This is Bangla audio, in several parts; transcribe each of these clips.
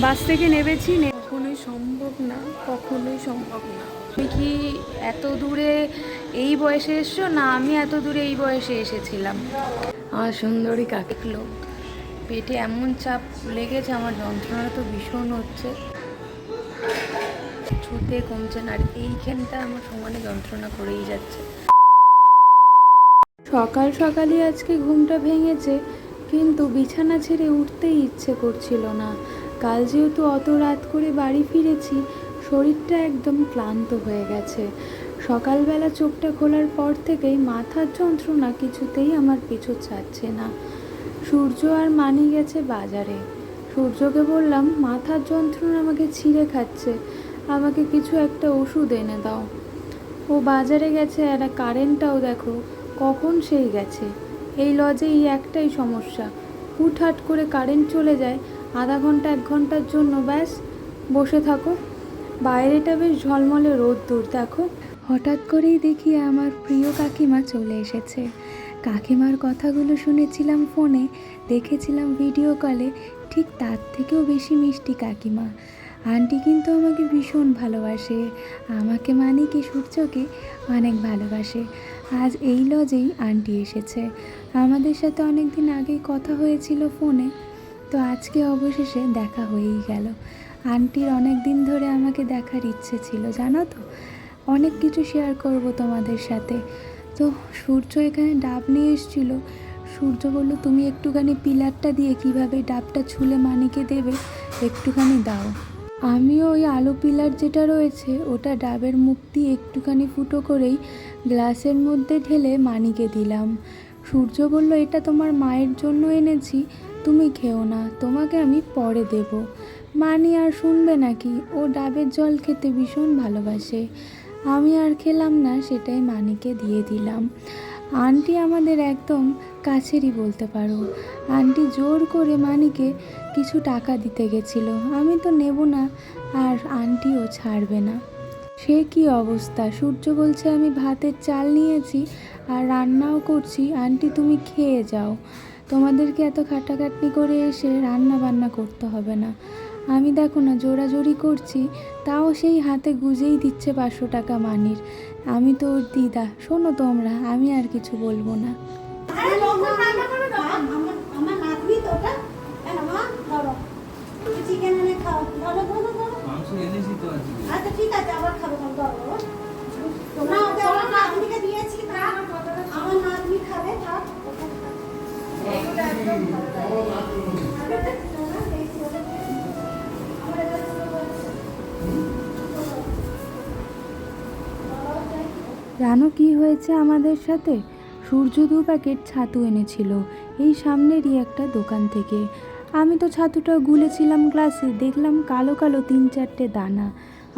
বাস থেকে নেমেছি নে- কখনোই সম্ভব না কখনোই সম্ভব না। তুমি কি এত দূরে এই বয়সে এসছো? না আমি এত দূরে এই বয়সে এসেছিলাম। আমার সুন্দরী কাকলো পেটে এমন চাপ লেগেছে আমার যন্ত্রণা তো ভীষণ হচ্ছে। ছুতে কমছে না আর এইখানটা আমার সমানে যন্ত্রণা করেই যাচ্ছে। সকাল সকালই আজকে ঘুমটা ভেঙেছে কিন্তু বিছানা ছেড়ে উঠতেই ইচ্ছে করছিল না। কাল যেহেতু অত রাত করে বাড়ি ফিরেছি, শরীরটা একদম ক্লান্ত হয়ে গেছে। সকালবেলা চোখটা খোলার পর থেকেই মাথার যন্ত্রণা কিছুতেই আমার পিছু ছাড়ছে না। সূর্য আর মানি গেছে বাজারে। সূর্যকে বললাম, মাথার যন্ত্রণা আমাকে ছিঁড়ে খাচ্ছে। আমাকে কিছু একটা ওষুধ এনে দাও। ও বাজারে গেছে আর কারেন্টটাও দেখো, কখন সেই গেছে। এই লজে এই একটাই সমস্যা, হুটহাট করে কারেন্ট চলে যায় আধা ঘণ্টা, এক ঘণ্টার জন্য ব্যাস, বসে থাকো। বাইরেটা বেশ ঝলমলে রোদ্দুর, দেখো। হঠাৎ করেই দেখি আমার প্রিয় কাকিমা চলে এসেছে। কাকিমার কথাগুলো শুনেছিলাম ফোনে, দেখেছিলাম ভিডিও কলে, ঠিক তার থেকেও বেশি মিষ্টি কাকিমা। আন্টি কিন্তু আমাকে ভীষণ ভালোবাসে, আমাকে মানে কি সূর্যকে অনেক ভালোবাসে। আজ এই লজেই আন্টি এসেছে। আমাদের সাথে অনেক দিন আগেই কথা হয়েছিল ফোনে তো আজকে অবশেষে দেখা হয়েই গেল। আন্টির অনেক দিন ধরে আমাকে দেখার ইচ্ছে ছিল, জানো তো? অনেক কিছু শেয়ার করব তোমাদের সাথে। তো সূর্য এখানে ডাব নিয়ে এসেছিল। সূর্য বলল, তুমি একটুখানি পিলারটা দিয়ে কীভাবে ডাবটা ছুলে মানিকে দেবে, একটুখানি দাও। আমিও ওই আলু পিলার যেটা রয়েছে, ওটা ডাবের দিয়ে একটুখানি ফুটো করেই গ্লাসের মধ্যে ঢেলে মানিকে দিলাম। সূর্য বলল, এটা তোমার মায়ের জন্য এনেছি তুমি খেও না, তোমাকে আমি পরে দেব। মানি আর শুনবে নাকি? ও ডাবের জল খেতে ভীষণ ভালোবাসে। আমি আর খেলাম না, সেটাই মানিকে দিয়ে দিলাম। আন্টি আমাদের একদম কাছেরই বলতে পারো। আন্টি জোর করে মানিকে কিছু টাকা দিতে গেছিল। আমি তো নেব না, আর আন্টিও ছাড়বে না। সে কি অবস্থা? সূর্য বলছে, আমি ভাতের চাল নিয়েছি আর রান্নাও করছি। আন্টি তুমি খেয়ে যাও। তোমাদেরকে এত খাটাখাটনি করে এসে রান্না বান্না করতে হবে না। আমি দেখো না জোরাজোরি করছি তাও সেই হাতে গুজেই দিচ্ছে পাঁচশো টাকা মানির। আমি তো ওর দিদা শোনো তোমরা আমি আর কিছু বলব না। চিকেন এনে খাও। ধরো ধরো ধরো। আচ্ছা ঠিক আছে আবার খাব খাব ধরো না ওকে আমার নাতনিকে দিয়েছি থাক আমার নাতনি খাবে থাক এগুলো একদম ভালো লাগে। আরে, না, দেখি ওটা কি? আমার এটা ছোট করেছে। বাবাও চাই। জানো কি হয়েছে আমাদের সাথে? সূর্য দু প্যাকেট ছাতু এনেছিল, এই সামনেরই একটা দোকান থেকে। আমি তো ছাতুটা গুলেছিলাম গ্লাসে, দেখলাম কালো কালো তিন চারটে দানা।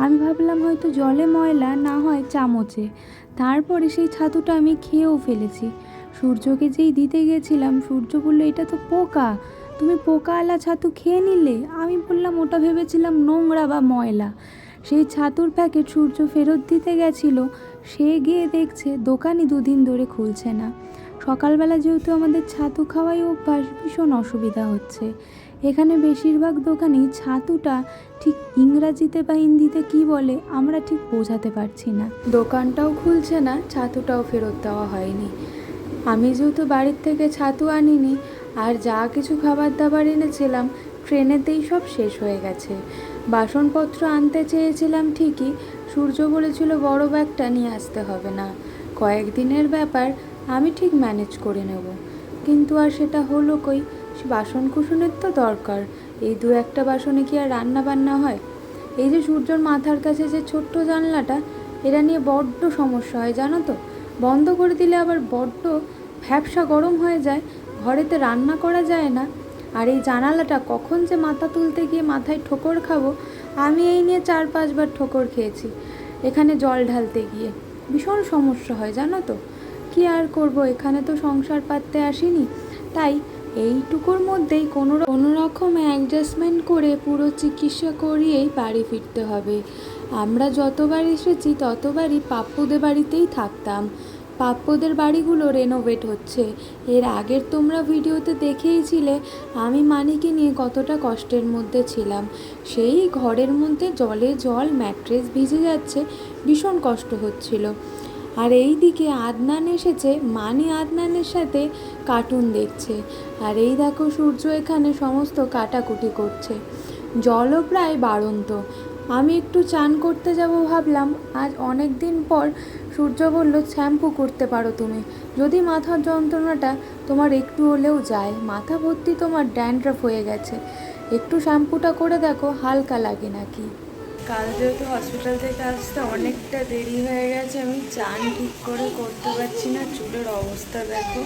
আমি ভাবলাম হয়তো জলে ময়লা, না হয় চামচে। তারপরে সেই ছাতুটা আমি খেয়েও ফেলেছি। সূর্যকে যেই দিতে গেছিলাম, সূর্য বলল, এটা তো পোকা। তুমি পোকাওয়ালা ছাতু খেয়ে নিলে? আমি বললাম, ওটা ভেবেছিলাম নোংরা বা ময়লা। সেই ছাতুর প্যাকেট সূর্য ফেরত দিতে গেছিল। সে গিয়ে দেখছে, দোকানই দুদিন ধরে খুলছে না। সকালবেলা যেহেতু আমাদের ছাতু খাওয়াই অভ্যাস, ভীষণ অসুবিধা হচ্ছে। এখানে বেশিরভাগ দোকানেই ছাতুটা ঠিক ইংরাজিতে বা হিন্দিতে কি বলে, আমরা ঠিক বোঝাতে পারছি না। দোকানটাও খুলছে না, ছাতুটাও ফেরত দেওয়া হয়নি। আমি যেহেতু বাড়ির থেকে ছাতু আনিনি আর যা কিছু খাবার দাবার এনেছিলাম, ট্রেনেতেই সব শেষ হয়ে গেছে। বাসনপত্র আনতে চেয়েছিলাম ঠিকই, সূর্য বলেছিল বড় ব্যাগটা নিয়ে আসতে হবে না। কয়েকদিনের ব্যাপার, আমি ঠিক ম্যানেজ করে নেব। কিন্তু আর সেটা হলো কই বাসন কুসনের তো দরকার, এই দু একটা বাসনে কি আর রান্না বান্না হয়? এই যে সূর্যর মাথার কাছে যে ছোট্ট জানলাটা এটা নিয়ে বড্ড সমস্যা হয়, জানো তো? বন্ধ করে দিলে আবার বড্ড ভ্যাবসা গরম হয়ে যায়, ঘরেতে রান্না করা যায় না। আর এই জানালাটা কখন যে মাথা তুলতে গিয়ে মাথায় ঠোকর খাব, আমি এই নিয়ে চার পাঁচবার ঠোকর খেয়েছি, এখানে জল ঢালতে গিয়ে। ভীষণ সমস্যা হয়, জানো তো? কি আর করব, এখানে তো সংসার পাততে আসিনি। তাই এইটুকুর মধ্যেই কোনো কোনো রকম অ্যাডজাস্টমেন্ট করে পুরো চিকিৎসা করিয়েই বাড়ি ফিরতে হবে। আমরা যতবার এসেছি, ততবারই পাপ্পুদের বাড়িতেই থাকতাম। পাপ্পদের বাড়িগুলো রেনোভেট হচ্ছে। এর আগের তোমরা ভিডিওতে দেখেইছিলে আমি মানিকে নিয়ে কতটা কষ্টের মধ্যে ছিলাম। সেই ঘরের মধ্যে জলে জল, ম্যাট্রেস ভিজে যাচ্ছে, ভীষণ কষ্ট হচ্ছিল। আর এই দিকে আদনান এসেছে, মানি আদনানের সাথে কার্টুন দেখছে। আর এই দেখো সূর্য এখানে সমস্ত কাটাকুটি করছে। জলও প্রায় বাড়ন্ত। আমি একটু চান করতে যাব ভাবলাম। আজ অনেক দিন পর সূর্য বলল, শ্যাম্পু করতে পারো তুমি। যদি মাথার যন্ত্রণাটা তোমার একটু হলেও যায়, মাথা ভর্তি তোমার ড্যান্ড্রাফ হয়ে গেছে। একটু শ্যাম্পুটা করে দেখো, হালকা লাগে নাকি? কাল যেহেতু হসপিটাল থেকে আসতে অনেকটা দেরি হয়ে গেছে, আমি চান ঠিক করে করতে পারছি না, চুলের অবস্থা দেখো।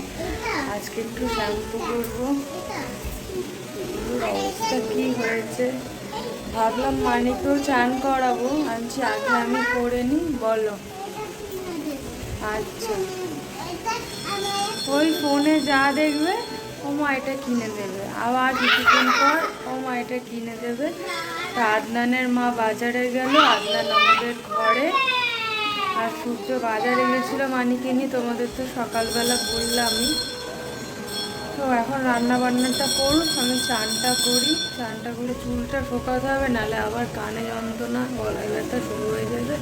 আজকে একটু শ্যাম্পু করব। অবস্থা কি হয়েছে? ভাবলাম মানিকেও চান করাবো। আনছি, আগে আমি করে নিই, বলো। আচ্ছা। ওই ফোনে যা দেখবে ও মা এটা কিনে দেবে। আবার কিছুক্ষণ পর ও মা এটা কিনে দেবে। তা আদনানের মা বাজারে গেল, আদনান আমাদের ঘরে। আর সূর্য বাজারে গেছিল মানিকে তোমাদের তো সকালবেলা বললামই। তো এখন রান্না বান্নাটা করুক, আমি চানটা করি। চানটা করে চুলটা শোকাতে হবে নাহলে আবার কানে যন্ত্রণা, গলায় ব্যথা শুরু হয়ে যাবে।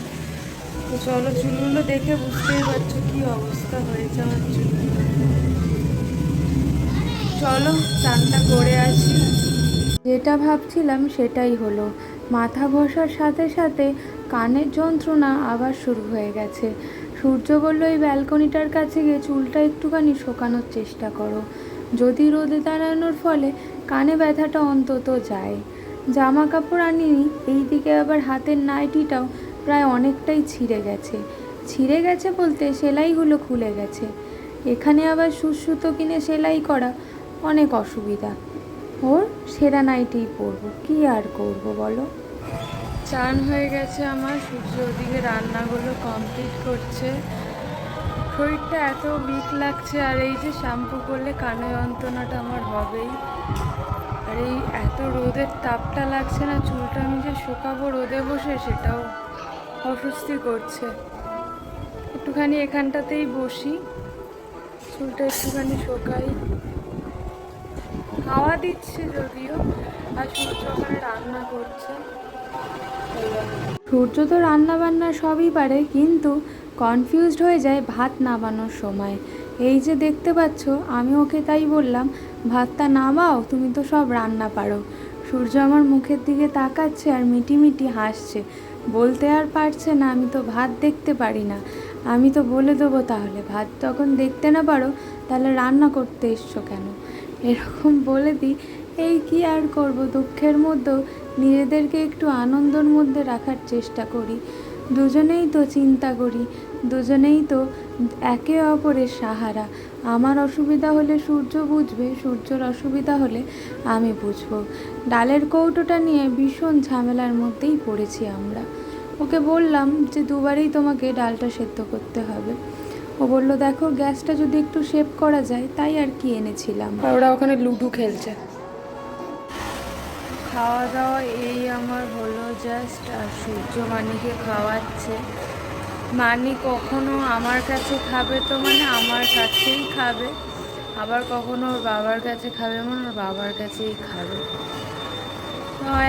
তো চলো চুলগুলো দেখে বুঝতেই পারছ কি অবস্থা হয়েছে আমার চলো। চানটা করে আসি। যেটা ভাবছিলাম সেটাই হলো। মাথা ঘষার সাথে সাথে কানের যন্ত্রণা আবার শুরু হয়ে গেছে। সূর্য বলল, এই ব্যালকনিটার কাছে গিয়ে চুলটা একটুখানি শোকানোর চেষ্টা করো। যদি রোদে দাঁড়ানোর ফলে কানে ব্যথাটা অন্তত যায়। জামা কাপড় আনিনি, এইদিকে আবার হাতের নাইটিটাও প্রায় অনেকটাই ছিঁড়ে গেছে। ছিঁড়ে গেছে বলতে সেলাইগুলো খুলে গেছে। এখানে আবার সুসুতো কিনে সেলাই করা অনেক অসুবিধা। ওর সেরা নাইটেই পরবো। কি আর করব বলো? চান হয়ে গেছে আমার। সূর্য ওদিকে রান্নাগুলো কমপ্লিট করছে। শরীরটা এত উইক লাগছে, আর এই যে শ্যাম্পু করলে কানে যন্ত্রণাটা আমার হবেই। আর এই এত রোদের তাপটা লাগছে না, চুলটা আমি যে শুকাবো রোদে বসে সেটাও অস্বস্তি করছে। একটুখানি এখানটাতেই বসি। চুলটা একটুখানি শোকাই। হাওয়া দিচ্ছে যদিও, আর সূর্য ওখানে রান্না করছে। সূর্য তো রান্না বান্না সবই পারে, কিন্তু কনফিউজড হয়ে যায় ভাত নামানোর সময়। এই যে দেখতে পাচ্ছ, আমি ওকে তাই বললাম, ভাতটা নামাও, তুমি তো সব রান্না পারো। সূর্য আমার মুখের দিকে তাকাচ্ছে আর মিটি মিটি হাসছে। বলতে আর পারছে না, আমি তো ভাত দেখতে পারি না। আমি তো বলে দেবো তাহলে, ভাত তখন দেখতে না পারো, তাহলে রান্না করতে এসছো কেন? এরকম বলে দিই, এই কি আর করব? দুঃখের মধ্যেও নিজেদেরকে একটু আনন্দের মধ্যে রাখার চেষ্টা করি। দুজনেই তো চিন্তা করি দুজনেই তো একে অপরের সাহারা। আমার অসুবিধা হলে সূর্য বুঝবে সূর্যর অসুবিধা হলে আমি বুঝব। ডালের কৌটোটা নিয়ে ভীষণ ঝামেলার মধ্যেই পড়েছি আমরা। ওকে বললাম যে দুবারেই তোমাকে ডালটা সেদ্ধ করতে হবে। ও বলল দেখো গ্যাসটা যদি একটু সেভ করা যায় তাই আর কি এনেছিলাম। আর ওরা ওখানে লুডু খেলছে। খাওয়া দাওয়া এই আমার হলো জাস্ট আর সূর্য মানিকে খাওয়াচ্ছে। মানি কখনো আমার কাছে খাবে তো মানে আমার কাছেই খাবে। আবার কখনো ওর বাবার কাছে খাবে মানে ওর বাবার কাছেই খাবে।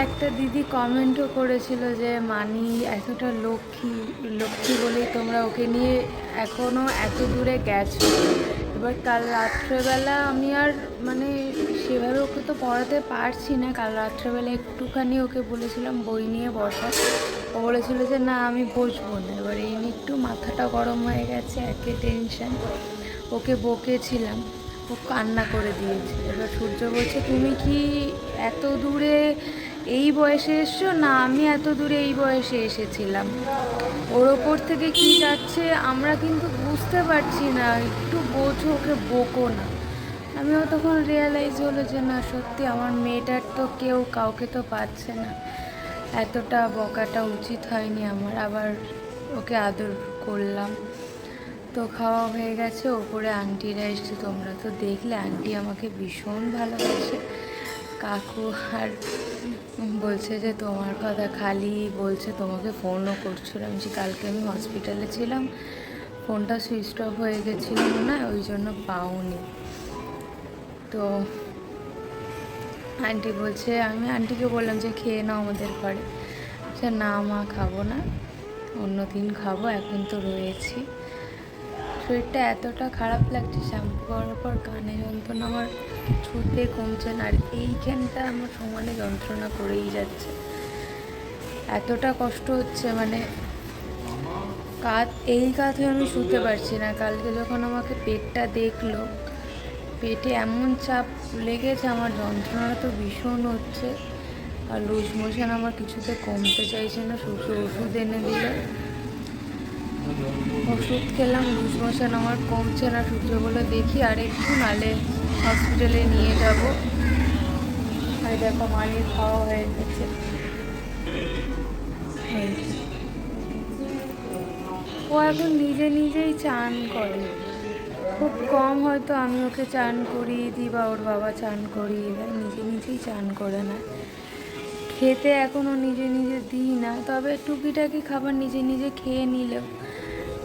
একটা দিদি কমেন্টও করেছিল যে, মানি, এতটা লক্ষ্মী লক্ষ্মী বলেই তোমরা ওকে নিয়ে এখনও এত দূরে গেছো। এবার কাল রাত্রেবেলা আমি আর মানে সেভাবে ওকে তো পড়াতে পারছি না। কাল রাত্রেবেলা একটুখানি ওকে বলেছিলাম বই নিয়ে বসা। ও বলেছিল যে, না, আমি বসবো না। এবার এই নিয়ে একটু মাথাটা গরম হয়ে গেছে, একে টেনশন ওকে বকেছিলাম। ও কান্না করে দিয়েছে। এবার সূর্য বলছে, তুমি কি এত দূরে এই বয়সে এসছো? না, আমি এত দূরে এই বয়সে এসেছিলাম। ওর ওপর থেকে কি যাচ্ছে আমরা কিন্তু বুঝতে পারছি না। একটু বোঝো, ওকে বকো না। আমিও তখন রিয়েলাইজ হলো যে, না, সত্যি আমার মেয়েটার তো কেউ কাউকে তো পাচ্ছে না। এতটা বকাটা উচিত হয়নি আমার। আবার ওকে আদর করলাম। তো খাওয়া হয়ে গেছে। ওপরে আন্টিরা এসছে, তোমরা তো দেখলে। আন্টি আমাকে ভীষণ ভালোবাসে। কাকু আর বলছে যে তোমার কথা খালি বলছে, তোমাকে ফোনও করছিল। আমি যে কালকে আমি হসপিটালে ছিলাম ফোনটা সুইচ অফ হয়ে গেছিল না ওই জন্য পাওনি। তো আন্টি বলছে, আমি আন্টিকে বললাম যে খেয়ে নাও আমাদের ঘরে। বলছে, না মা, খাব না, অন্য দিন খাব, এখন তো রয়েছি। শরীরটা এতটা খারাপ লাগছে শ্যাম্পু করার পর কানে যন্ত্রণা আমার ছুটে কমছে না। আর এইখানটা আমার সমানে যন্ত্রণা করেই যাচ্ছে। এতটা কষ্ট হচ্ছে মানে কাত এই কাঁধে আমি শুতে পারছি না। কালকে যখন আমাকে পেটটা দেখল, পেটে এমন চাপ লেগেছে, আমার যন্ত্রণা তো ভীষণ হচ্ছে। আর লুজ মোশন আমার কিছুতে কমতে চাইছে না, শুধু ওষুধ এনে দিল। ওষুধ খেলাম, লুজ মোশন আমার কমছে না, সূর্য বলে দেখি, আর একটু নালে হসপিটালে নিয়ে যাব। আর দেখো মায়ের খাওয়া হয়ে গেছে। ও এখন নিজে নিজেই চান করে। খুব কম হয়তো আমি ওকে চান করিয়ে দিই বা ওর বাবা চান করিয়ে দেয়। নিজে নিজেই চান করে না। খেতে এখনও নিজে নিজে দিই না। তবে টুকিটাকি খাবার নিজে নিজে খেয়ে নিলেও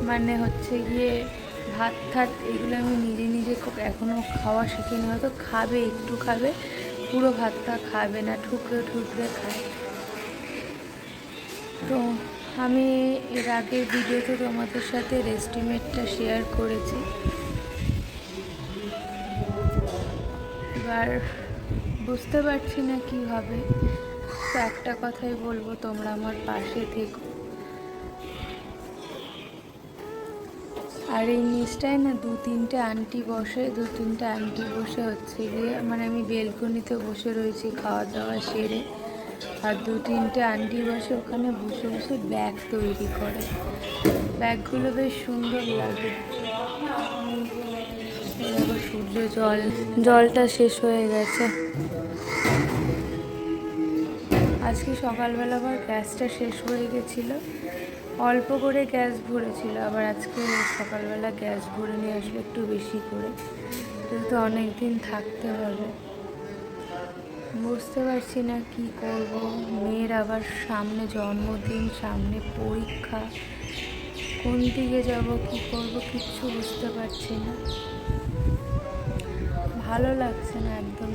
মানে হচ্ছে গিয়ে ভাত, থাত, এগুলো আমি নিজে নিজে খুব এখনও খাওয়া শিখিনি। হয়তো খাবে, একটু খাবে, পুরো ভাতটা খাবে না, ঠুকরে ঠুকরে খায়। তো আমি এর আগের ভিডিওতে তোমাদের সাথে রেস্টিমেটটা শেয়ার করেছি। এবার বুঝতে পারছি না কি হবে। তো একটা কথাই বলব, তোমরা আমার পাশে থেকো। আর এই নিচটায় না দু তিনটে আন্টি বসে, দু তিনটে আন্টি বসে হচ্ছে গিয়ে মানে আমি বেলকনিতে বসে রয়েছি খাওয়া দাওয়া সেরে। আর দু তিনটে আন্টি বসে ওখানে বসে বসে ব্যাগ তৈরি করে। ব্যাগগুলো বেশ সুন্দর লাগে। সূর্য জল, জলটা শেষ হয়ে গেছে। আজকে সকালবেলা আবার গ্যাসটা শেষ হয়ে গেছিল। অল্প করে গ্যাস ভরেছিল, আবার আজকে সকালবেলা গ্যাস ভরে নিয়ে আসলে একটু বেশি করে। যেহেতু অনেক দিন থাকতে হবে। বুঝতে পারছি না কি করব। মেয়ের আবার সামনে জন্মদিন, সামনে পরীক্ষা। কোন দিকে যাব, কি করব কিচ্ছু বুঝতে পারছি না। ভালো লাগছে না একদম।